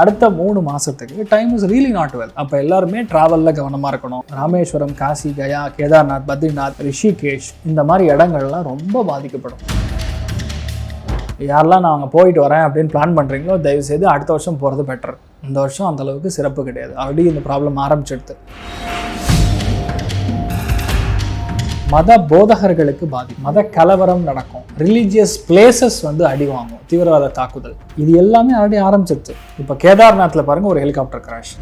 அடுத்த மூணு மாதத்துக்கு time is really not well அப்போ எல்லாருமே ட்ராவலில் கவனமாக இருக்கணும். ராமேஸ்வரம் காசி கயா கேதார்நாத் பத்ரிநாத் ரிஷிகேஷ் இந்த மாதிரி இடங்கள்லாம் ரொம்ப பாதிக்கப்படும். யாரெல்லாம் நான் அங்கே போயிட்டு வரேன் அப்படின்னு பிளான் பண்ணுறீங்களோ தயவுசெய்து அடுத்த வருஷம் போகிறது பெட்டர் இந்த வருஷம் அந்த அளவுக்கு சிறப்பு கிடையாது. ஆல்ரெடி இந்த ப்ராப்ளம் ஆரம்பிச்சிடுது. மத போதகர்களுக்கு பாதி மத கலவரம் நடக்கும். ரிலீஜியஸ் பிளேசஸ் வந்து அடி வாங்கும் தீவிரவாத தாக்குதல். இது எல்லாமே ஆல்ரெடி ஆரம்பிச்சிருச்சு. இப்போ கேதார்நாத்தில் பாருங்கள் ஒரு ஹெலிகாப்டர் கிராஷ்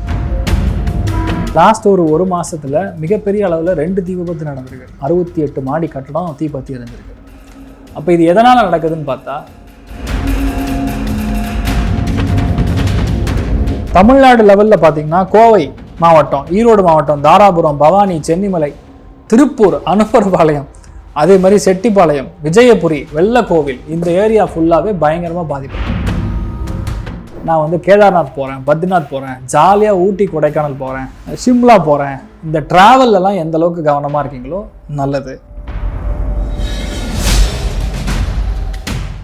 லாஸ்ட் ஒரு ஒரு மாதத்தில் மிகப்பெரிய அளவில் ரெண்டு தீ விபத்து நடந்திருக்கு. அறுபத்தி எட்டு மாடி கட்டடம் தீப்பத்தி எரிஞ்சிருக்கு அப்போ இது எதனால் நடக்குதுன்னு பார்த்தா தமிழ்நாடு லெவலில் பார்த்தீங்கன்னா கோவை மாவட்டம் ஈரோடு மாவட்டம் தாராபுரம் பவானி சென்னிமலை திருப்பூர் அனுப்பர்பாளையம் அதே மாதிரி செட்டிப்பாளையம் விஜயபுரி வெள்ளக்கோவில் இந்த ஏரியா ஃபுல்லாகவே பயங்கரமாக பாதிப்பு. நான் வந்து கேதார்நாத் போகிறேன் பத்ரிநாத் போகிறேன் ஜாலியாக ஊட்டி கொடைக்கானல் போகிறேன் சிம்லா போகிறேன் இந்த ட்ராவல்லலாம் எந்த அளவுக்கு கவனமாக இருக்கீங்களோ நல்லது.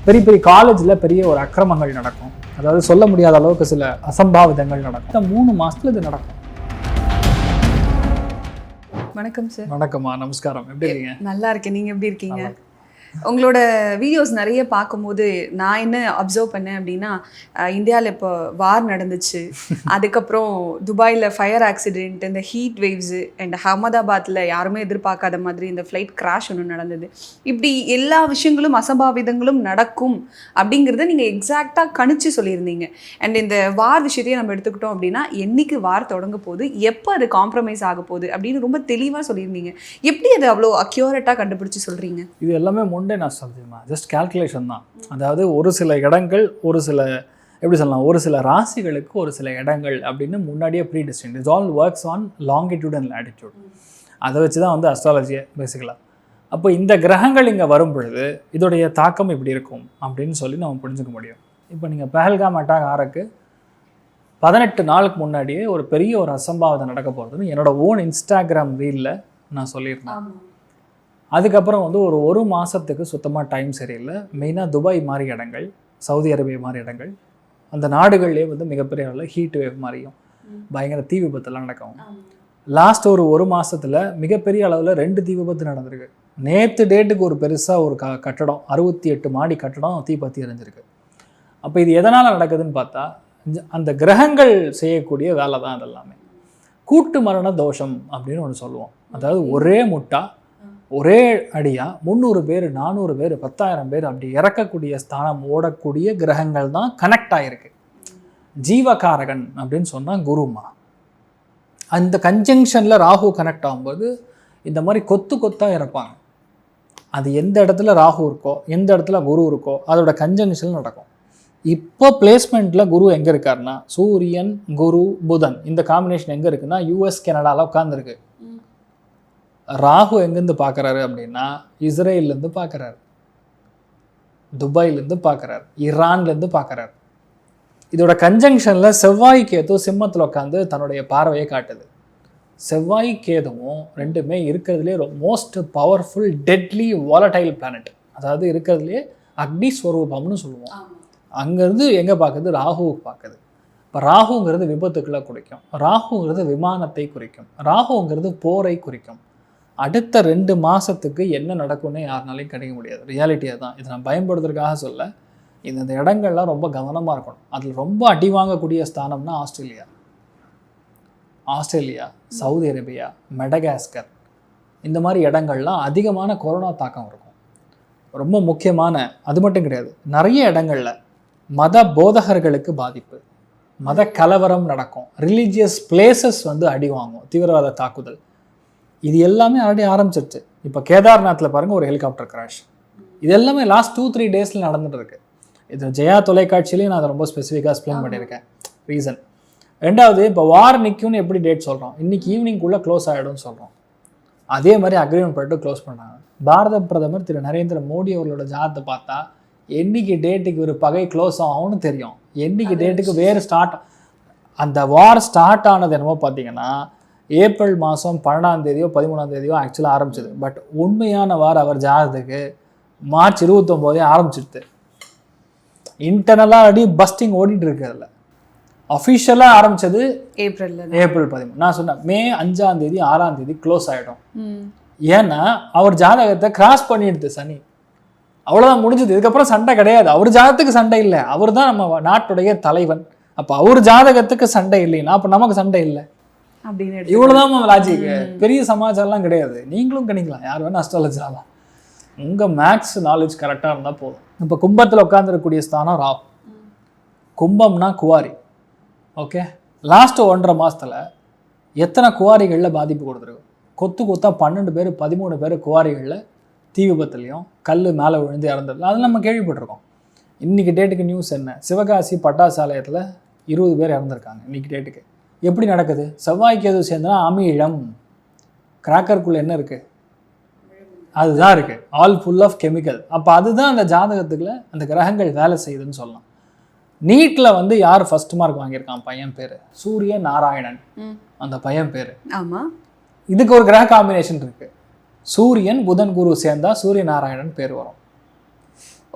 பெரிய பெரிய காலேஜில் பெரிய ஒரு அக்கிரமங்கள் நடக்கும். அதாவது சொல்ல முடியாத அளவுக்கு சில அசம்பாவிதங்கள் நடக்கும். மூணு மாசத்துல இது நடக்கும். வணக்கம் சார் வணக்கம்மா நமஸ்காரம். எப்படி இருக்கீங்க? நல்லா இருக்கேன். நீங்க எப்படி இருக்கீங்க? உங்களோட வீடியோஸ் நிறைய பார்க்கும்போது நான் என்ன அப்சர்வ் பண்ணேன் அப்படின்னா இந்தியாவில் இப்போ வார் நடந்துச்சு. அதுக்கப்புறம் துபாயில் ஃபயர் ஆக்சிடென்ட் இந்த ஹீட் வேவ்ஸு அண்ட் அகமதாபாத்தில் யாருமே எதிர்பார்க்காத மாதிரி இந்த ஃப்ளைட் கிராஷ் ஒன்று நடந்தது. இப்படி எல்லா விஷயங்களும் அசம்பாவிதங்களும் நடக்கும் அப்படிங்கிறத நீங்கள் எக்ஸாக்டாக கணிச்சு சொல்லியிருந்தீங்க. அண்ட் இந்த வார் விஷயத்தையும் நம்ம எடுத்துக்கிட்டோம் அப்படின்னா என்னைக்கு வார் தொடங்க போகுது எப்போ அது காம்ப்ரமைஸ் ஆக போகுது அப்படின்னு ரொம்ப தெளிவாக சொல்லியிருந்தீங்க. எப்படி அது அவ்வளோ அக்யூரேட்டாக கண்டுபிடிச்சு சொல்கிறீங்க இது எல்லாமே முண்டே நான் சொல்லுமா ஜஸ்ட் கால்குலேஷன் தான். அதாவது ஒரு சில இடங்கள் ஒரு சில எப்படி சொல்லலாம் ஒரு சில ராசிகளுக்கு ஒரு சில இடங்கள் அப்படின்னு முன்னாடியே predicting it's all works on longitude and latitude அதை வச்சு தான் வந்து அஸ்ட்ராலஜியை பேசிக்கலாம் அப்போ இந்த கிரகங்கள் இங்கே வரும் பொழுது இதோடைய தாக்கம் இப்படி இருக்கும் அப்படின்னு சொல்லி நம்ம புரிஞ்சுக்க முடியும். இப்போ நீங்கள் பெஹல்காம் அட்டாக் ஆறக்கு பதினெட்டு நாளுக்கு முன்னாடியே ஒரு பெரிய ஒரு அசம்பாவிதம் நடக்க போகிறதுன்னு என்னோட ஓன் இன்ஸ்டாகிராம் ரீலில் நான் சொல்லியிருந்தேன். அதுக்கப்புறம் வந்து ஒரு ஒரு மாதத்துக்கு சுத்தமாக டைம் சரியில்லை. மெயினாக துபாய் மாதிரி இடங்கள் சவுதி அரேபியா மாதிரி இடங்கள். அந்த நாடுகள்லேயே வந்து மிகப்பெரிய அளவில் ஹீட் வேவ் மாதிரியும் பயங்கர தீ விபத்துலாம் நடக்கும். லாஸ்ட் ஒரு ஒரு மாசத்துல மிகப்பெரிய அளவில் ரெண்டு தீ விபத்து நடந்திருக்கு. நேற்று டேட்டுக்கு ஒரு பெருசாக ஒரு க கட்டடம் அறுபத்தி எட்டு மாடி கட்டடம் தீப்பத்தி எரிஞ்சிருக்கு. அப்போ இது எதனால் நடக்குதுன்னு பார்த்தா அந்த கிரகங்கள் செய்யக்கூடிய வேலை தான் அதெல்லாமே கூட்டு மரண தோஷம் அப்படின்னு ஒன்று சொல்லுவோம். அதாவது ஒரே முட்டா ஒரே அடியாக முந்நூறு பேர் நானூறு பேர் பத்தாயிரம் பேர் அப்படி இறக்கக்கூடிய ஸ்தானம் ஓடக்கூடிய கிரகங்கள் தான் கனெக்ட் ஆகிருக்கு ஜீவகாரகன் அப்படின்னு சொன்னால் குருமா. அந்த கன்ஜங்ஷனில் ராகு கனெக்ட் ஆகும்போது இந்த மாதிரி கொத்து கொத்தாக இறப்பாங்க. அது எந்த இடத்துல ராகு இருக்கோ எந்த இடத்துல குரு இருக்கோ அதோட கன்ஜங்ஷன் நடக்கும். இப்போ பிளேஸ்மெண்ட்டில் குரு எங்கே இருக்காருன்னா சூரியன் குரு புதன் இந்த காம்பினேஷன் எங்கே இருக்குன்னா யூஎஸ் கனடாவில் உட்காந்துருக்கு ராகு எங்கேருந்து பார்க்குறாரு அப்படின்னா இஸ்ரேல்லேருந்து பார்க்குறாரு. துபாயிலேருந்து பார்க்குறாரு. ஈரான்லேருந்து பார்க்குறாரு. இதோட கன்ஜங்ஷனில் செவ்வாய் கேது சிம்மத்தில் உட்காந்து தன்னுடைய பார்வையை காட்டுது. செவ்வாய் கேதுவும் ரெண்டுமே இருக்கிறதுலே most powerful deadly volatile planet அதாவது இருக்கிறதுலே அக்னி ஸ்வரூபம்னு சொல்லுவோம். அங்கேருந்து எங்கே பார்க்குது? ராகுவுக்கு பார்க்குது. இப்போ ராகுங்கிறது விபத்துக்களை குறிக்கும். ராகுங்கிறது விமானத்தை குறிக்கும். ராகுங்கிறது போரை குறிக்கும். அடுத்த ரெண்டு மாதத்துக்கு என்ன நடக்கும்னு யாருனாலையும் கிடைக்க முடியாது. ரியாலிட்டியாக தான் இதை நான் பயன்படுத்துறதுக்காக சொல்ல இந்த இடங்கள்லாம் ரொம்ப கவனமாக இருக்கணும். அதில் ரொம்ப அடி வாங்கக்கூடிய ஸ்தானம்னா Australia. Australia Saudi Arabia Madagascar இந்த மாதிரி இடங்கள்லாம் அதிகமான கொரோனா தாக்கம் இருக்கும். ரொம்ப முக்கியமான அது மட்டும் கிடையாது. நிறைய இடங்களில் மத போதகர்களுக்கு பாதிப்பு. மத கலவரம் நடக்கும். ரிலீஜியஸ் பிளேசஸ் வந்து அடி வாங்கும். தீவிரவாத தாக்குதல். இது எல்லாமே ஆல்ரெடி ஆரம்பிச்சிருச்சு. இப்போ கேதார்நாத்தில் பாருங்க ஒரு ஹெலிகாப்டர் கிராஷ் இது எல்லாமே லாஸ்ட் டூ த்ரீ டேஸில் நடந்துட்டு இருக்கு. இது ஜெயா தொலைக்காட்சியிலையும் நான் அதை ரொம்ப ஸ்பெசிஃபிக்காக எக்ஸ்பிளைன் பண்ணியிருக்கேன். ரீசன் ரெண்டாவது இப்போ வார் நிற்கும்னு எப்படி டேட் சொல்கிறோம் இன்னைக்கு ஈவினிங்குள்ளே க்ளோஸ் ஆகிடும்னு சொல்கிறோம் அதே மாதிரி அக்ரிமெண்ட் பண்ணிட்டு க்ளோஸ் பண்ணாங்க. பாரத பிரதமர் திரு நரேந்திர மோடி அவர்களோட ஜாதத்தை பார்த்தா என்னைக்கு டேட்டுக்கு ஒரு பகை க்ளோஸ் ஆகும்னு தெரியும். என்னைக்கு டேட்டுக்கு வேறு ஸ்டார்ட் அந்த வார் ஸ்டார்ட் ஆனது என்னமோ பார்த்தீங்கன்னா ஏப்ரல் மாதம் பன்னெண்டாம் தேதியோ பதிமூணாம் தேதியோ ஆக்சுவலாக ஆரம்பிச்சது. பட் உண்மையான வார் அவர் ஜாதகத்துக்கு மார்ச் இருபத்தொம்போதே ஆரம்பிச்சிடுது. இன்டர்னலாக அடி பஸ்டிங் ஓடிட்டு இருக்கு அதில் அஃபிஷியலாக ஆரம்பிச்சது ஏப்ரல்ல தான். ஏப்ரல் பதிமூணு. நான் சொன்னேன் மே அஞ்சாம் தேதி ஆறாம் தேதி க்ளோஸ் ஆகிடும். ஏன்னா அவர் ஜாதகத்தை கிராஸ் பண்ணிடுது சனி. அவ்வளோதான் முடிஞ்சது. இதுக்கப்புறம் சண்டை கிடையாது. அவர் ஜாதகத்துக்கு சண்டை இல்லை. அவர் தான் நம்ம நாட்டுடைய தலைவன். அப்போ அவர் ஜாதகத்துக்கு சண்டை இல்லைன்னா அப்போ நமக்கு சண்டை இல்லை. அப்படின்னு இவ்வளோதான் லாஜிக் பெரிய சமாச்சாரம்லாம் கிடையாது. நீங்களும் கணிக்கலாம். யார் வேணா அஸ்ட்ராலஜி ஆகலாம். உங்கள் மேக்ஸ் நாலேஜ் கரெக்டாக இருந்தால் போதும். இப்போ கும்பத்தில் உட்காந்துருக்கக்கூடிய ஸ்தானம் ராகு. கும்பம்னா குவாரி. ஓகே லாஸ்ட் ஒன்றரை மாசத்துல எத்தனை குவாரிகளில் பாதிப்பு கொடுத்துருக்கு? கொத்து கொத்தா பன்னெண்டு பேர் பதிமூணு பேர் குவாரிகளில் தீ விபத்துலையும் கல் மேலே விழுந்து இறந்தது. அது நம்ம கேள்விப்பட்டிருக்கோம். இன்னைக்கு டேட்டுக்கு நியூஸ் என்ன? சிவகாசி பட்டாசாலயத்தில் இருபது பேர் இறந்துருக்காங்க இன்னைக்கு டேட்டுக்கு எப்படி நடக்குது? செவ்வாய்க்கு எதுவும் சேர்ந்தனா அமிழம் கிராக்கருக்குள்ளே என்ன இருக்குது அதுதான் இருக்குது ஆல் ஃபுல் ஆஃப் கெமிக்கல் அப்போ அதுதான் அந்த ஜாதகத்துக்குள்ள அந்த கிரகங்கள் வேலை செய்யுதுன்னு சொல்லலாம். நீட்டில் வந்து யார் ஃபர்ஸ்ட் மார்க் வாங்கியிருக்கான்? பையன் பேர். சூரிய நாராயணன். அந்த பையன் பேர். ஆமா. இதுக்கு ஒரு கிரக காம்பினேஷன் இருக்கு. சூரியன் புதன் குரு சேர்ந்தா சூரிய நாராயணன் பேர் வரும்.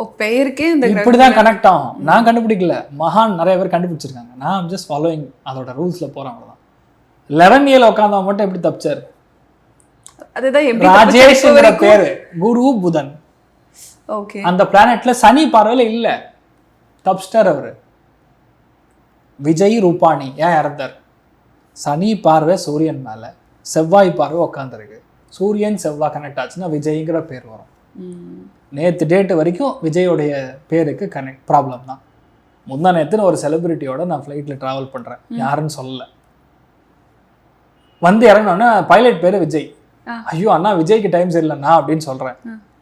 பெயருக்கே இந்த கிரக- இப்படிதான் கனெக்ட் ஆகும். நான் கண்டுபிடிக்கல. மகான் நிறைய பேர் கண்டுபிடிச்சிருக்காங்க. நான் ஜஸ்ட் ஃபாலோயிங் அதோட ரூல்ஸ்ல போறேன் அவ்வளவுதான். லெவன் இயர்ல உட்காந்தவன் மட்டும் எப்படி தப்பிச்சாரு? அதுதான் ராஜேஷ்ங்கிற பேரு. குரு புதன். ஓகே அந்த பிளானெட்ல சனி பார்வையில இல்ல. தப்ஸ்டர் அவரு. விஜய் ரூபானி ஏன் இறந்தார்? சனி பார்வை சூரியன் மேல. செவ்வாய் பார்வை உட்காந்துருக்கு சூரியன் செவ்வாய் கனெக்ட் ஆச்சுன்னா விஜய்ங்கிற பேர் வரும். நேற்று டேட்டு வரைக்கும் விஜயோடைய பேருக்கு கனெக்ட் ப்ராப்ளம் தான். முந்தா நேற்றுன்னு ஒரு செலிபிரிட்டியோட நான் ஃப்ளைட்டில் ட்ராவல் பண்ணுறேன் யாருன்னு சொல்லல. வந்து இறங்கினோன்னே பைலட் பேர் விஜய். ஐயோ அண்ணா விஜய்க்கு டைம் சரியில்லைண்ணா அப்படின்னு சொல்கிறேன்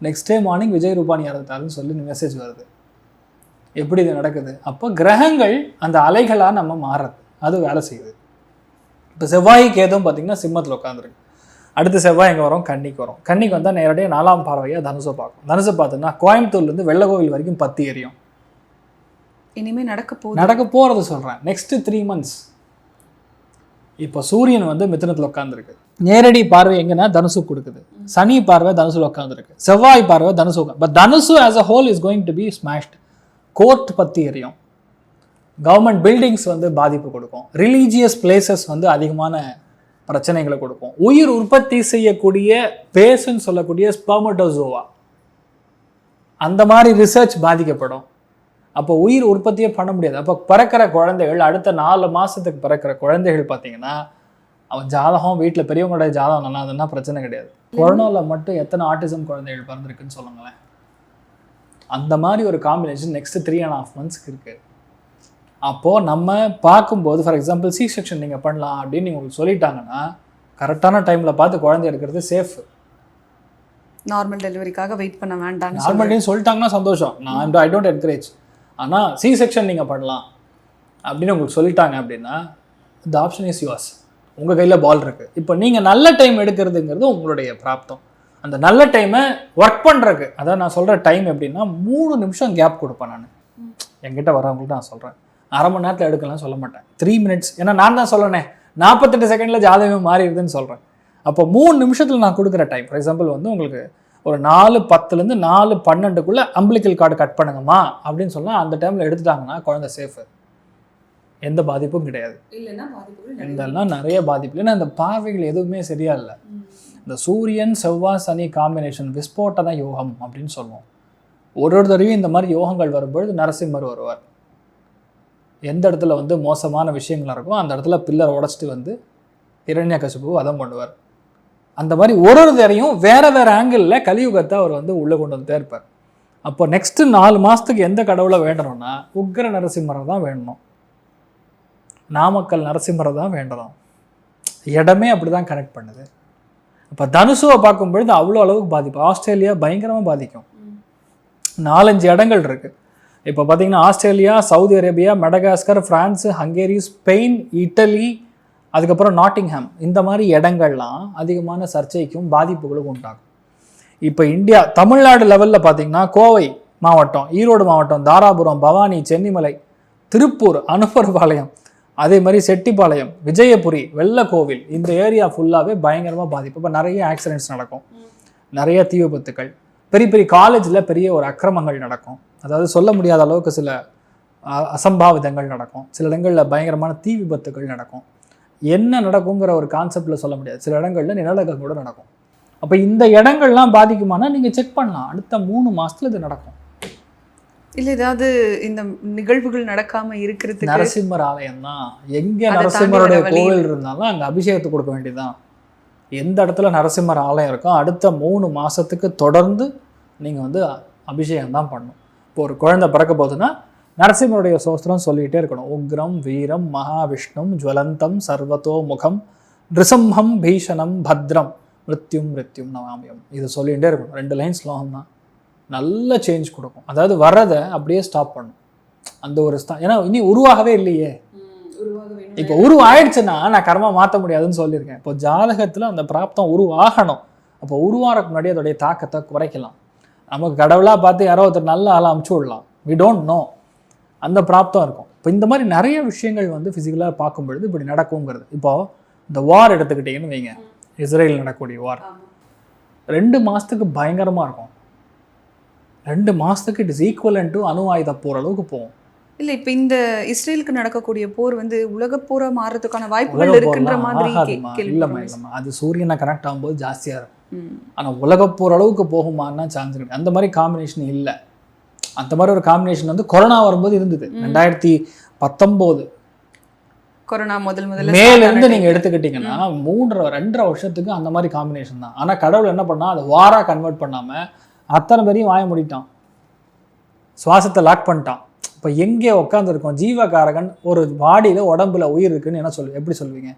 next day morning Vijay Rupani இறந்துட்டாருன்னு சொல்லி மெசேஜ் வருது. எப்படி இது நடக்குது? அப்போ கிரகங்கள் அந்த அலைகளாக நம்ம மாறுறது. அது வேலை செய்யுது. இப்போ செவ்வாய்க்கு ஏதும் பார்த்தீங்கன்னா சிம்மத்தில் உட்காந்துருக்கு அடுத்து செவ்வாய் எங்கே வரும்? கன்னிக்கு வரும். கன்னிக்கு வந்தால் நேரடியாக நாலாம் பார்வையாக தனுசை பார்க்கும். தனுசை பார்த்தோன்னா கோயம்புத்தூர்லேருந்து வெள்ளகோவில் வரைக்கும் பத்து எரியும். இனிமே நடக்க போகுது. நடக்க போகிறது சொல்கிறேன் நெக்ஸ்ட் த்ரீ மந்த்ஸ் இப்போ சூரியன் வந்து மிதுனத்தில் உட்காந்துருக்கு நேரடி பார்வை எங்கன்னா தனுசு கொடுக்குது. சனி பார்வை தனுசுல உட்காந்துருக்கு செவ்வாய் பார்வை தனுசு உட்கா பட் தனுசு as a whole is going to be smashed court பற்றி எரியும். கவர்மெண்ட் பில்டிங்ஸ் வந்து பாதிப்பு கொடுக்கும். ரிலீஜியஸ் பிளேசஸ் வந்து அதிகமான பிரச்சனைகளை கொடுக்கும். உயிர் உற்பத்தி செய்யக்கூடிய பேசுன்னு சொல்லக்கூடிய ஸ்பர்மட்டோசோவா அந்த மாதிரி ரிசர்ச் பாதிக்கப்படும். அப்போ உயிர் உற்பத்தியே பண்ண முடியாது. அப்போ பிறக்கிற குழந்தைகள் அடுத்த நாலு மாதத்துக்கு பிறக்கிற குழந்தைகள் பார்த்தீங்கன்னா அவன் ஜாதகம் வீட்டில் பெரியவங்களோட ஜாதகம் நல்லா இருந்ததுன்னா பிரச்சனை கிடையாது. கொரோனாவில் மட்டும் எத்தனை ஆட்டிசம் குழந்தைகள் பிறந்திருக்குன்னு சொல்லுங்களேன். அந்த மாதிரி ஒரு combination next three and half மந்த்ஸ்க்கு இருக்குது அப்போது நம்ம பார்க்கும்போது ஃபார் எக்ஸாம்பிள் சி செக்ஷன் நீங்கள் பண்ணலாம் அப்படின்னு உங்களுக்கு சொல்லிட்டாங்கன்னா கரெக்டான டைமில் பார்த்து குழந்தை எடுக்கிறது சேஃப் நார்மல் டெலிவரிக்காக வெயிட் பண்ண வேண்டாம்னு நார்மல்னு சொல்லிட்டாங்கன்னா சந்தோஷம். நான் ஐ டோன்ட் என்கரேஜ் ஆனால் சி செக்ஷன் நீங்கள் பண்ணலாம் அப்படின்னு உங்களுக்கு சொல்லிட்டாங்க அப்படின்னா இந்த ஆப்ஷன் இஸ் யுவர்ஸ் உங்கள் கையில் பால் இருக்குது இப்போ நீங்கள் நல்ல டைம் எடுக்கிறதுங்கிறது உங்களுடைய பிராப்தம். அந்த நல்ல டைமை ஒர்க் பண்ணுறக்கு அதான் நான் சொல்கிற டைம் எப்படின்னா மூணு நிமிஷம் கேப் கொடுப்பேன் நான். என்கிட்ட வரவங்கள்ட்ட நான் சொல்கிறேன் அரை மணி நேரத்தில் எடுக்கலாம் சொல்ல மாட்டேன். த்ரீ மினிட்ஸ் ஏன்னா நான் தான் சொல்லணே நாற்பத்தெட்டு செகண்டில் ஜாதகமே மாறிடுதுன்னு சொல்கிறேன் அப்போ மூணு நிமிஷத்தில் நான் கொடுக்குற டைம் ஃபார் எக்ஸாம்பிள் வந்து உங்களுக்கு ஒரு நாலு பத்துலேருந்து நாலு பன்னெண்டுக்குள்ளே அம்பிளிக்கல் கார்டு கட் பண்ணுங்கம்மா அப்படின்னு சொன்னால் அந்த டைமில் எடுத்துட்டாங்கன்னா குழந்தை சேஃபு எந்த பாதிப்பும் கிடையாது. இல்லைன்னா இதெல்லாம் நிறைய பாதிப்பு ஏன்னா இந்த பார்வைகள் எதுவுமே சரியா இல்லை. இந்த சூரியன் செவ்வாய் சனி காம்பினேஷன் விஸ்போட்டன யோகம் அப்படின்னு சொல்லுவோம். ஒரு ஒரு தடவையும் இந்த மாதிரி யோகங்கள் வரும்பொழுது நரசிம்மர் வருவார். எந்த இடத்துல வந்து மோசமான விஷயங்கள் இருக்கும் அந்த இடத்துல பில்லர் உடச்சிட்டு வந்து இரண்யகசிபு வதம் பண்ணுவார். அந்த மாதிரி ஒரு ஒரு தரையும் வேற வேற ஆங்கிளில் கலியுகத்தை அவர் வந்து உள்ளே கொண்டு வந்துட்டே இருப்பார் அப்போ நெக்ஸ்ட் நாலு மாதத்துக்கு எந்த கடவுளை வேண்டணும்னா உக்கிர நரசிம்மரை தான் வேண்டணும். நாமக்கல் நரசிம்மரை தான் வேண்டணும். இடமே அப்படி தான் கனெக்ட் பண்ணுது. அப்போ தனுசுவை பார்க்கும்பொழுது அவ்வளோ அளவுக்கு பாதிப்பு. ஆஸ்திரேலியா பயங்கரமாக பாதிக்கும். நாலஞ்சு இடங்கள் இருக்குது இப்போ பார்த்தீங்கன்னா Australia Saudi Arabia Madagascar France Hungary Spain Italy அதுக்கப்புறம் நாட்டிங்ஹாம். இந்த மாதிரி இடங்கள்லாம் அதிகமான சர்ச்சைக்கும் பாதிப்புகளுக்கும் உண்டாகும். இப்போ இந்தியா தமிழ்நாடு லெவலில் பார்த்தீங்கன்னா கோவை மாவட்டம் ஈரோடு மாவட்டம் தாராபுரம் பவானி சென்னிமலை திருப்பூர் அனுப்பர்பாளையம் அதே மாதிரி செட்டிப்பாளையம் விஜயபுரி வெள்ளக்கோவில் இந்த ஏரியா ஃபுல்லாகவே பயங்கரமாக பாதிப்பு. இப்போ நிறைய ஆக்சிடென்ட்ஸ் நடக்கும். நிறைய தீ விபத்துக்கள். பெரிய பெரிய காலேஜில் பெரிய ஒரு அக்கிரமங்கள் நடக்கும். அதாவது சொல்ல முடியாத அளவுக்கு சில அசம்பாவிதங்கள் நடக்கும். சில இடங்களில் பயங்கரமான தீ விபத்துகள் நடக்கும். என்ன நடக்குங்கிற ஒரு கான்செப்டில் சொல்ல முடியாது. சில இடங்களில் நிலநடுக்கம் கூட நடக்கும். அப்போ இந்த இடங்கள்லாம் பாதிக்குமானா நீங்கள் செக் பண்ணலாம். அடுத்த மூணு மாசத்துல இது நடக்கும். இல்ல ஏதாவது இந்த நிகழ்வுகள் நடக்காம இருக்கிறதுக்கு நரசிம்மர் ஆலயம் தான் எங்கே நரசிம்மருடைய கோவில் இருந்தாலும் அங்கே அபிஷேகத்தை கொடுக்க வேண்டியதுதான். எந்த இடத்துல நரசிம்மர் ஆலயம் இருக்கோ அடுத்த மூணு மாசத்துக்கு தொடர்ந்து நீங்கள் வந்து அபிஷேகம் தான் பண்ணணும். இப்போ ஒரு குழந்தை பிறக்க போகுதுன்னா நரசிம்மருடைய சோஸ்திரம் சொல்லிகிட்டே இருக்கணும். உக்ரம் வீரம் மகாவிஷ்ணும் ஜுவலந்தம் சர்வதோ முகம் நிருசம்ஹம் பீஷணம் பத்ரம் மிருத்யும் மிருத்யும் நவாமியம். இது சொல்லிகிட்டே இருக்கணும். ரெண்டு லைன் ஸ்லோகம் தான் நல்ல சேஞ்ச் கொடுக்கும். அதாவது வர்றதை அப்படியே ஸ்டாப் பண்ணும். அந்த ஒரு ஸ்தா ஏன்னா இனி உருவாகவே இல்லையே. இப்போ உருவாயிடுச்சுன்னா நான் கர்மா மாற்ற முடியாதுன்னு சொல்லியிருக்கேன். இப்போ ஜாதகத்தில் அந்த பிராப்தம் உருவாகணும். அப்போ உருவாகிறதுக்கு முன்னாடி அதோடைய தாக்கத்தை குறைக்கலாம். நமக்கு கடவுளாக பார்த்து யாரோ ஒருத்தர் நல்ல ஆளை அமுச்சு விடலாம். வி டோன்ட் நோ அந்த பிராப்தம் இருக்கும். இப்போ இந்த மாதிரி நிறைய விஷயங்கள் வந்து ஃபிசிக்கலாக பார்க்கும் பொழுது இப்படி நடக்குங்கிறது இப்போ இந்த வார் எடுத்துக்கிட்டிங்கன்னு வைங்க. இஸ்ரேல் நடக்கக்கூடிய வார் ரெண்டு மாதத்துக்கு பயங்கரமாக இருக்கும். ரெண்டு மாதத்துக்கு இட் இஸ் ஈக்குவலன் டு அணு ஆயுத போகிற அளவுக்கு போகும். இல்ல இப்ப இந்த இஸ்ரேலுக்கு நடக்கக்கூடிய போர் வந்து உலக போரா மாறதுக்கான வாய்ப்புகள் இருக்குன்ற மாதிரி இல்லைம்மா. இல்லைம்மா. அது சூரியனை கனெக்ட் ஆகும்போது ஜாஸ்தியாக இருக்கும். ஆனால் உலக போர் அளவுக்கு போகுமான்னா சான்ஸ் கிடையாது அந்த மாதிரி காம்பினேஷன் இல்லை. அந்த மாதிரி ஒரு காம்பினேஷன் வந்து கொரோனா வரும்போது இருந்தது. ரெண்டாயிரத்தி பத்தொம்போது. கொரோனா முதல் முதல்ல மேல start இருந்து ஆன நீங்க எடுத்துக்கிட்டீங்கன்னா மூன்றரை ரெண்டரை வருஷத்துக்கு அந்த மாதிரி காம்பினேஷன் தான். ஆனா கடவுள் என்ன பண்ணா அதை வாரா கன்வெர்ட் பண்ணாம அத்தனை பேரையும் வாய மூடிட்டான். சுவாசத்தை லாக் பண்ணிட்டான். இப்போ எங்கே உட்காந்துருக்கோம் ஜீவகாரகன் ஒரு பாடியில உடம்புல உயிர் இருக்குன்னு என்ன சொல்லு எப்படி சொல்லுவீங்க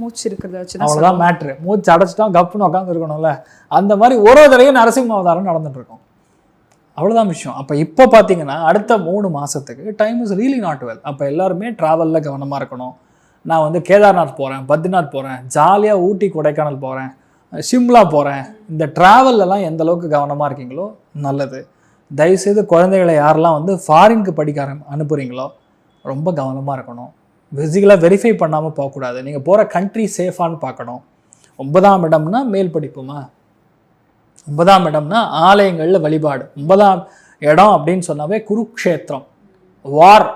மூச்சு இருக்கிறத வச்சு தான் அவ்வளோதான் மேட்ரு மூச்சு அடைச்சிட்டோம் கப்புன்னு உட்காந்து இருக்கணும்ல அந்த மாதிரி ஒரு தடவையும் நரசிம்ம அவதாரம் நடந்துட்டு இருக்கும் அவ்வளோதான் விஷயம். அப்போ இப்போ பார்த்தீங்கன்னா அடுத்த மூணு மாதத்துக்கு time is really not well அப்போ எல்லாருமே ட்ராவலில் கவனமாக இருக்கணும். நான் வந்து கேதார்நாத் போகிறேன் பத்ரிநாத் போகிறேன் ஜாலியாக ஊட்டி கொடைக்கானல் போகிறேன் சிம்லா போகிறேன் இந்த ட்ராவல்லலாம் எந்த அளவுக்கு கவனமாக இருக்கீங்களோ நல்லது. தயவுசெய்து குழந்தைகளை யாரெல்லாம் வந்து ஃபாரினுக்கு படிக்க அனுப்புகிறீங்களோ ரொம்ப கவனமாக இருக்கணும். ஃபிசிக்கலாக வெரிஃபை பண்ணாமல் போகக்கூடாது. நீங்கள் போகிற கண்ட்ரி சேஃபான்னு பார்க்கணும். ஒன்பதாம் இடம்னா மேல் படிப்புமா? ஒன்பதாம் இடம்னா ஆலயங்களில் வழிபாடு. ஒன்பதாம் இடம் அப்படின்னு சொன்னாவே குருக்ஷேத்திரம். வார்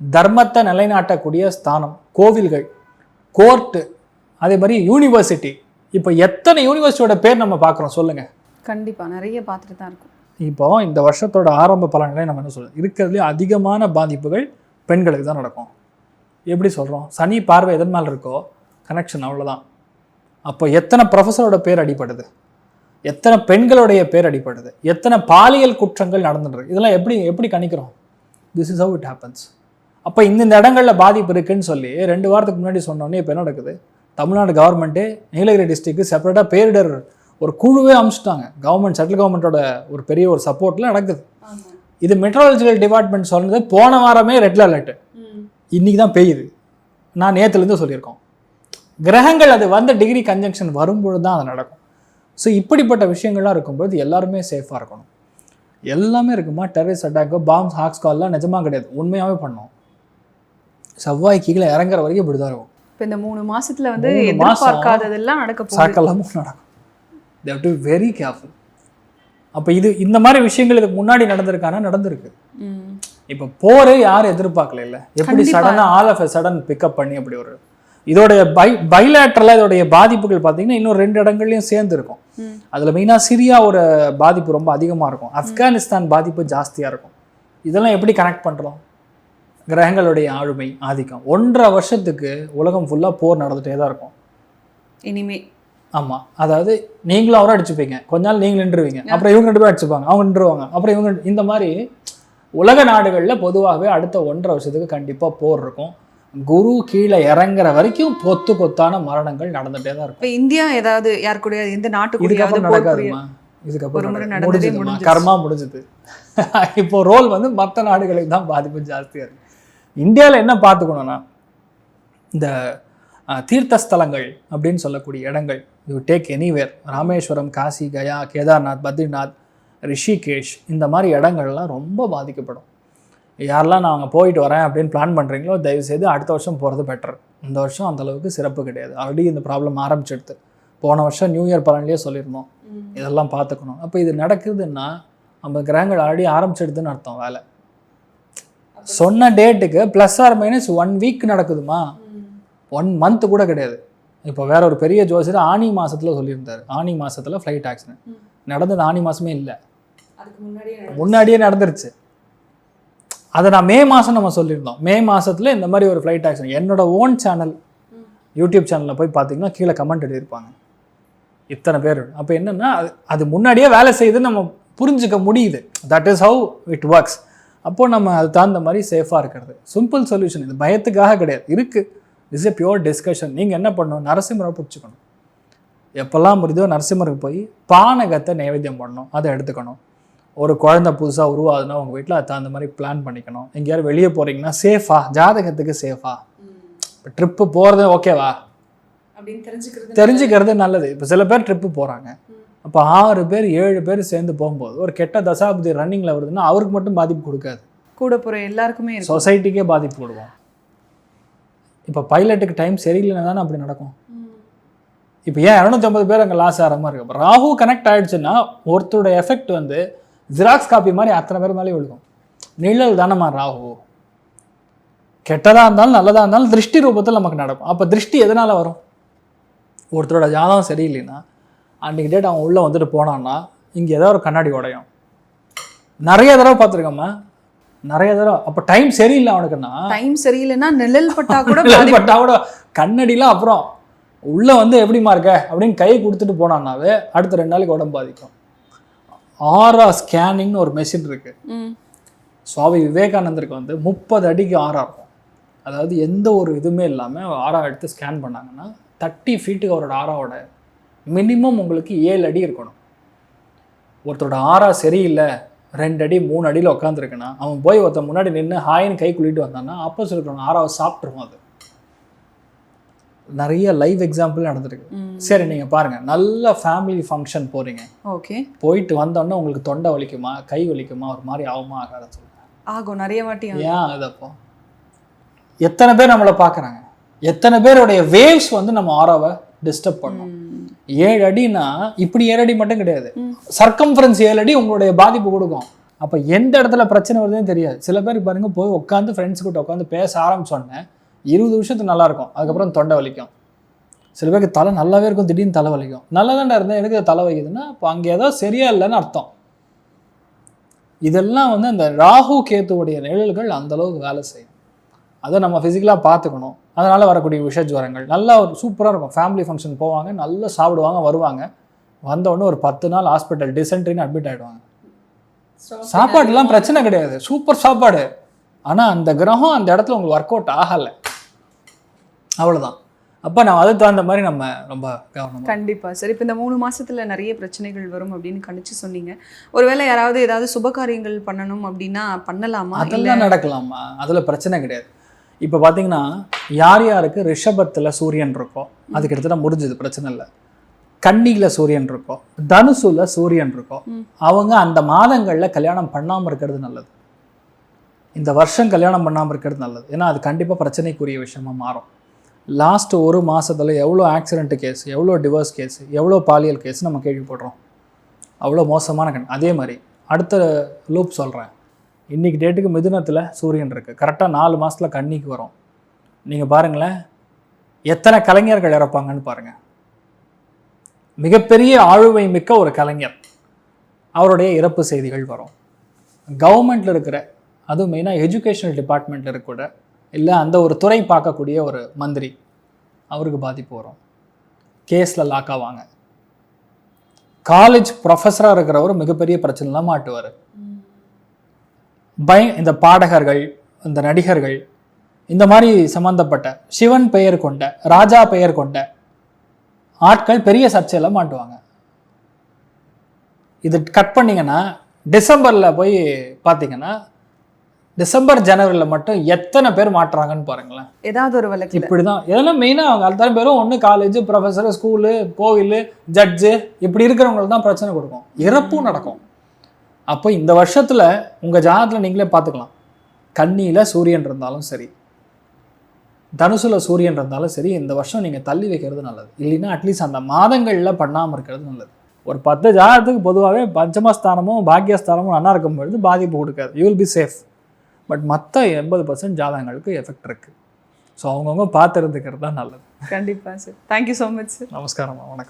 தர்மத்தை நிலைநாட்டக்கூடிய ஸ்தானம். கோவில்கள் கோர்ட்டு அதே மாதிரி யூனிவர்சிட்டி இப்போ எத்தனை யூனிவர்சிட்டியோட பேர் நம்ம பார்க்குறோம் சொல்லுங்கள் கண்டிப்பா நிறைய பார்த்துட்டு தான் இருக்கும். இப்போ இந்த வருஷத்தோட ஆரம்ப பலன்களை நம்ம என்ன சொல்றோம் இருக்கிறதுலே அதிகமான பாதிப்புகள் பெண்களுக்கு தான் நடக்கும். எப்படி சொல்கிறோம் சனி பார்வை எதன் மேலே இருக்கோ கனெக்ஷன் அவ்வளோதான் அப்போ எத்தனை ப்ரொஃபஸரோட பேர் அடிபடுது? எத்தனை பெண்களுடைய பேர் அடிபடுது? எத்தனை பாலியல் குற்றங்கள் நடந்துட்டு இருக்கு? இதெல்லாம் எப்படி எப்படி கணிக்கிறோம்? This is how it happens. அப்போ இந்தந்த இடங்களில் பாதிப்பு இருக்குன்னு சொல்லி ரெண்டு வாரத்துக்கு முன்னாடி சொன்னோன்னே இப்போ என்ன நடக்குது? தமிழ்நாடு கவர்மெண்ட்டே நீலகிரி டிஸ்ட்ரிக்ட் செப்பரேட்டாக பேரிடர் ஒரு குழுவே அமிச்சிட்டாங்க. கவர்மெண்ட் சென்ட்ரல் கவர்மெண்ட்டோட ஒரு பெரிய ஒரு சப்போர்ட்டில் நடக்குது. இது மெட்ரோலஜிக்கல் டிபார்ட்மெண்ட் சொன்னது போன வாரமே ரெட் அலர்ட் இன்னைக்கு தான் பெய்யுது. நான் நேற்றுலேருந்து சொல்லியிருக்கோம். கிரகங்கள் அது வந்த டிகிரி கன்ஜங்ஷன் வரும்பொழுது தான் அது நடக்கும். ஸோ இப்படிப்பட்ட விஷயங்கள்லாம் இருக்கும்போது எல்லாருமே சேஃபாக இருக்கணும். எல்லாமே இருக்குமா? டெரரிஸ்ட் அட்டாக்கோ பாம்ஸ் ஹாக்ஸ் கால்லாம் நிஜமாக கிடையாது. உண்மையாகவே பண்ணோம். செவ்வாய் கீழே இறங்குற வரைக்கும் இப்படி தான் இருக்கும். இப்போ இந்த மூணு மாசத்துல வந்து எதிர்பார்க்காததெல்லாம் நடக்க சாக்கெல்லாமும் நடக்கும். தேவ் டு வெரி கேர்ஃபுல் அப்போ இது இந்த மாதிரி விஷயங்கள் இதுக்கு முன்னாடி நடந்திருக்கானா? நடந்திருக்கு. இப்போ போரே யாரும் எதிர்பார்க்கல இல்ல எப்படி. சடனாக ஆல் ஆஃப் சடன் பிக்கப் பண்ணி அப்படி ஒரு இதோடைய பை பைலேட்ரலாக இதோடைய பாதிப்புகள் பார்த்தீங்கன்னா இன்னும் ரெண்டு இடங்கள்லையும் சேர்ந்து இருக்கும். அதில் மெயினாக சிரியாவோட பாதிப்பு ரொம்ப அதிகமாக இருக்கும். ஆப்கானிஸ்தான் பாதிப்பு ஜாஸ்தியாக இருக்கும். இதெல்லாம் எப்படி கனெக்ட் பண்ணுறோம் கிரகங்களுடைய ஆளுமை ஆதிக்கம். ஒன்றரை வருஷத்துக்கு உலகம் ஃபுல்லாக போர் நடந்துகிட்டே தான் இருக்கும். இனிமே. ஆமாம் அதாவது நீங்களும் அவரும் அடிச்சுப்பீங்க. கொஞ்ச நாள் நீங்கள் நின்றுவீங்க அப்புறம் இவங்க ரெண்டு பேரும் அடிச்சுப்பாங்க. அவங்க நின்றுவாங்க அப்புறம் இவங்க இந்த மாதிரி உலக நாடுகளில் பொதுவாகவே அடுத்த ஒன்றரை வருஷத்துக்கு கண்டிப்பாக போர் இருக்கும். குரு கீழே இறங்குற வரைக்கும் கொத்து கொத்தான மரணங்கள் நடந்துகிட்டே தான் இருக்கும். இந்தியா ஏதாவது யார் கூட எந்த நாட்டு கூடயாவது இதுக்கப்புறம் நடக்காதுமா? இதுக்கப்புறம். முடிஞ்சிருச்சு. கர்மா முடிஞ்சுது. இப்போ ரோல் வந்து மற்ற நாடுகளுக்கு தான் பாதிப்பு ஜாஸ்தியாக இருக்கு. இந்தியாவில் என்ன பார்த்துக்கணும்னா இந்த தீர்த்தஸ்தலங்கள் அப்படின்னு சொல்லக்கூடிய இடங்கள். You take anywhere Rameswaram Kashi Gaya Kedarnath Badrinath Rishikesh இந்த மாதிரி இடங்கள்லாம் ரொம்ப பாதிக்கப்படும். யாரெல்லாம் நான் அங்கே போயிட்டு வரேன் அப்படின்னு பிளான் பண்ணுறீங்களோ தயவுசெய்து அடுத்த வருஷம் போகிறது பெட்டர் இந்த வருஷம் அந்த அளவுக்கு சிறப்பு கிடையாது. ஆல்ரெடி இந்த ப்ராப்ளம் ஆரம்பிச்சிடுது. போன வருஷம் நியூ இயர் பலன்லேயே சொல்லியிருந்தோம். இதெல்லாம் பார்த்துக்கணும். அப்போ இது நடக்குதுன்னா நம்ம கிரகங்கள் ஆல்ரெடி ஆரம்பிச்சிடுதுன்னு அர்த்தம் வேலை. சொன்ன டேட்டுக்கு plus or minus one week நடக்குதுமா? One month கூட கிடையாது. இப்போ வேற ஒரு பெரிய ஜோசியர் ஆனி மாசத்துல சொல்லியிருந்தார். ஆனி மாசத்துல ஃப்ளைட் ஆக்சிடென்ட் நடந்தது ஆனி மாசமே இல்லை. முன்னாடியே நடந்துருச்சு. அதை நான் மே மாதம் நம்ம சொல்லியிருந்தோம். மே மாசத்துல இந்த மாதிரி ஒரு ஃப்ளைட் ஆக்சிடென்ட் என்னோட ஓன் சேனல் யூடியூப் சேனலில் போய் பார்த்தீங்கன்னா கீழே கமெண்ட் எழுதியிருப்பாங்க. இத்தனை பேர். அப்போ என்னன்னா அது அது முன்னாடியே வேலை செய்யுதுன்னு நம்ம புரிஞ்சுக்க முடியுது. That is how it works அப்போ நம்ம அது தகுந்த மாதிரி சேஃபாக இருக்கிறது. சிம்பிள் சொல்யூஷன் இது பயத்துக்காக கிடையாது. இருக்குது இஸ் எ பியோர் டிஸ்கஷன் நீங்கள் என்ன பண்ணணும்? நரசிம்மரை பிடிச்சிக்கணும். எப்போல்லாம் முடியுதோ நரசிம்மருக்கு போய் பானகத்தை நைவேத்தியம் பண்ணணும். அதை எடுத்துக்கணும். ஒரு குழந்தை புதுசாக உருவாகுதுன்னா உங்கள் வீட்டில் அது தகுந்த மாதிரி பிளான் பண்ணிக்கணும். எங்கேயாவது வெளியே போகிறீங்கன்னா சேஃபா ஜாதகத்துக்கு சேஃபா இப்போ ட்ரிப்பு போகிறது ஓகேவா தெரிஞ்சுக்கிறது தெரிஞ்சுக்கிறது நல்லது. இப்போ சில பேர் ட்ரிப்பு போகிறாங்க அப்போ ஆறு பேர் ஏழு பேர் சேர்ந்து போகும்போது ஒரு கெட்ட தசாபதி ரன்னிங்கில் வருதுன்னா அவருக்கு மட்டும் பாதிப்பு கொடுக்காது. கூட போற எல்லாருக்குமே சொசைட்டிக்கே பாதிப்பு கொடுக்கும். இப்போ பைலட்டுக்கு டைம் சரியில்லைன்னா தானே அப்படி நடக்கும். இப்போ ஏன் இரநூத்தம்பது பேர் அங்கே லாஸ் ஆகிற மாதிரி இருக்கு? அப்ப ராகு கனெக்ட் ஆயிடுச்சுன்னா ஒருத்தரோட எஃபெக்ட் வந்து ஜெராக்ஸ் காப்பி மாதிரி அத்தனை பேர் மேலே விழுகும். நிழல் தானம்மா ராகு. கெட்டதாக இருந்தாலும் நல்லதாக இருந்தாலும் திருஷ்டி ரூபத்தில் நமக்கு நடக்கும். அப்போ திருஷ்டி எதனால் வரும்? ஒருத்தரோட ஜாதகம் சரியில்லைன்னா அன்றைக்கி டேட் அவன் உள்ளே வந்துட்டு போனான்னா இங்கே ஏதோ ஒரு கண்ணாடி உடையும். நிறைய தடவை பார்த்துருக்கோம்மா. நிறைய தடவை. அப்போ டைம் சரியில்லை அவனுக்குன்னா. டைம் சரியில்லைன்னா நிழல் பட்டா கூட பட்டா கூட கண்ணடிலாம் அப்புறம் உள்ள வந்து எப்படிமா இருக்க அப்படின்னு கை கொடுத்துட்டு போனான்னாவே அடுத்த ரெண்டு நாளைக்கு உடம்பு பாதிக்கும். ஆரா ஸ்கேனிங்னு ஒரு மெஷின் இருக்கு. சுவாமி விவேகானந்தருக்கு வந்து முப்பது அடிக்கு ஆரா இருக்கும். அதாவது எந்த ஒரு இதுவுமே இல்லாமல் ஆரா எடுத்து ஸ்கேன் பண்ணாங்கன்னா தேர்ட்டி ஃபீட்டுக்கு அவரோட ஆராவோட மினிமம் உங்களுக்கு ஏழு அடி இருக்கணும். ஒருத்தரோட ஆரா சரியில்லை ரெண்டு அடி மூணு அடியில் உட்காந்துருக்குன்னா அவன் போய் ஒருத்தன் முன்னாடி நின்று ஹாயின்னு கை குளிட்டு வந்தான்னா ஆப்போசிட் இருக்கிறவன் ஆறாவை சாப்பிட்ருவோம் அது. நிறைய லைவ் எக்ஸாம்பிள் நடந்திருக்கு. சரி நீங்கள் பாருங்கள் நல்ல ஃபேமிலி ஃபங்க்ஷன் போகிறீங்க ஓகே. போயிட்டு வந்தோடனே உங்களுக்கு தொண்டை வலிக்குமா கை வலிக்குமா ஒரு மாதிரி ஆகுமா ஆகாத சொல்லுங்க. ஆகும். நிறைய வாட்டி. ஏன் ஆகுது அப்போ? எத்தனை பேர் நம்மளை பார்க்குறாங்க? எத்தனை பேருடைய வேவ்ஸ் வந்து நம்ம ஆறாவை டிஸ்டர்ப் பண்ணோம். ஏழு அடினா இப்படி ஏழு அடி மட்டும் கிடையாது. சர்க்கம்ஃபரன்ஸ் ஏழு அடி உங்களுடைய பாதிப்பு கொடுக்கும். அப்போ எந்த இடத்துல பிரச்சனை வருதுன்னு தெரியாது. சில பேர் பாருங்க போய் உட்காந்து ஃப்ரெண்ட்ஸ் கிட்ட உட்காந்து பேச ஆரம்பிச்சோன்னே இருபது விஷயத்துக்கு நல்லா இருக்கும். அதுக்கப்புறம் தொண்டை வலிக்கும். சில பேருக்கு தலை நல்லாவே இருக்கும் திடீர்னு தலை வலிக்கும். நல்லா இருந்தேன் எனக்கு தலை வலிக்குதுன்னா அப்போ அங்கே ஏதோ சரியா இல்லைன்னு அர்த்தம். இதெல்லாம் வந்து அந்த ராகு கேத்துவுடைய நிழல்கள் அந்த அளவுக்கு வேலை செய்யும். அதை நம்ம ஃபிசிக்கலாக பார்த்துக்கணும். அதனால் வரக்கூடிய விஷ ஜுவரங்கள் நல்லா ஒரு சூப்பராக இருக்கும். ஃபேமிலி ஃபங்க்ஷன் போவாங்க நல்லா சாப்பிடுவாங்க வருவாங்க. வந்த உடனே ஒரு பத்து நாள் ஹாஸ்பிட்டல் டிசென்ட்ரின்னு அட்மிட் ஆகிடுவாங்க சாப்பாடுலாம் பிரச்சனை கிடையாது. சூப்பர் சாப்பாடு. ஆனால் அந்த கிரகம் அந்த இடத்துல உங்களுக்கு ஒர்க் அவுட் ஆகலை. அவ்வளவுதான். அப்போ நம்ம அதுக்கு தகுந்த மாதிரி நம்ம ரொம்ப கவனமாக கண்டிப்பா சரி இப்போ இந்த மூணு மாசத்துல நிறைய பிரச்சனைகள் வரும் அப்படின்னு கணிச்சு சொன்னீங்க. ஒருவேளை யாராவது ஏதாவது சுப காரியங்கள் பண்ணணும் அப்படின்னா பண்ணலாமா? அதெல்லாம் நடக்கலாமா? அதில் பிரச்சனை கிடையாது. இப்போ பார்த்தீங்கன்னா யார் யாருக்கு ரிஷபத்தில் சூரியன் இருக்கோ அது கிட்டத்தட்ட முடிஞ்சது பிரச்சனை இல்லை. கன்னியில் சூரியன் இருக்கோ தனுசுல சூரியன் இருக்கோ. அவங்க அந்த மாதங்களில் கல்யாணம் பண்ணாமல் இருக்கிறது நல்லது. இந்த வருஷம் கல்யாணம் பண்ணாமல் இருக்கிறது நல்லது. ஏன்னா அது கண்டிப்பாக பிரச்சனைக்குரிய விஷயமா மாறும். லாஸ்ட் ஒரு மாசத்துல எவ்வளோ ஆக்சிடென்ட் கேஸ் எவ்வளோ டிவோர்ஸ் கேஸ் எவ்வளோ பாலியல் கேஸ் நம்ம கேள்விப்படுறோம். அவ்வளோ மோசமான கண் அதே மாதிரி அடுத்த லூப் சொல்கிறேன் இன்னைக்கு டேட்டுக்கு மிதுனத்தில் சூரியன் இருக்குது கரெக்டாக நாலு மாதத்தில் கண்ணிக்கு வரும். நீங்கள் பாருங்களேன் எத்தனை கலைஞர்கள் இறப்பாங்கன்னு பாருங்கள் மிகப்பெரிய ஆளுமை மிக்க ஒரு கலைஞர். அவருடைய இறப்பு செய்திகள் வரும். கவர்மெண்ட்டில் இருக்கிற அதுவும் மெயினாக எஜுகேஷனல் டிபார்ட்மெண்ட்டில் இருக்கக்கூட இல்லை அந்த ஒரு துறை பார்க்கக்கூடிய ஒரு மந்திரி அவருக்கு பாதிப்பு வரும். கேஸில் லாக் ஆவாங்க. காலேஜ் ப்ரொஃபஸராக இருக்கிறவர் மிகப்பெரிய பிரச்சனைலாம் மாட்டுவார். பய இந்த பாடகர்கள் இந்த நடிகர்கள் இந்த மாதிரி சம்பந்தப்பட்ட சிவன் பெயர் கொண்ட ராஜா பெயர் கொண்ட ஆட்கள் பெரிய சர்ச்சையில் மாட்டுவாங்க. இது கட் பண்ணீங்கன்னா டிசம்பரில் போய் பார்த்தீங்கன்னா டிசம்பர் ஜனவரியில் மட்டும் எத்தனை பேர் மாட்டுறாங்கன்னு பாருங்களேன். ஏதாவது ஒரு வழக்கு இப்படி தான் இதெல்லாம் மெயினாக அவங்க அத்தனை பேரும் ஒன்று காலேஜ் ப்ரொஃபஸர் ஸ்கூலு கோவில் ஜட்ஜு இப்படி இருக்கிறவங்களுக்கு தான் பிரச்சனை கொடுக்கும். இறப்பும் நடக்கும். அப்போ இந்த வருஷத்தில் உங்கள் ஜாதகத்தில் நீங்களே பார்த்துக்கலாம். கன்னியில் சூரியன் இருந்தாலும் சரி தனுசுல சூரியன் இருந்தாலும் சரி இந்த வருஷம் நீங்கள் தள்ளி வைக்கிறது நல்லது. இல்லைன்னா அட்லீஸ்ட் அந்த மாதங்களில் பண்ணாமல் இருக்கிறது நல்லது. ஒரு பத்து ஜாதகத்துக்கு பொதுவாகவே பஞ்சமஸ்தானமும் பாக்கியஸ்தானமும் நல்லா இருக்கும் பொழுது பாதிப்பு கொடுக்காது. You will be safe but மற்ற எண்பது பர்சன்ட் ஜாதகங்களுக்கு எஃபெக்ட் இருக்குது ஸோ அவங்கவுங்க பார்த்து இருந்துக்கிறது தான் நல்லது. கண்டிப்பா sir thank you so much sir நமஸ்காரம் வணக்கம்.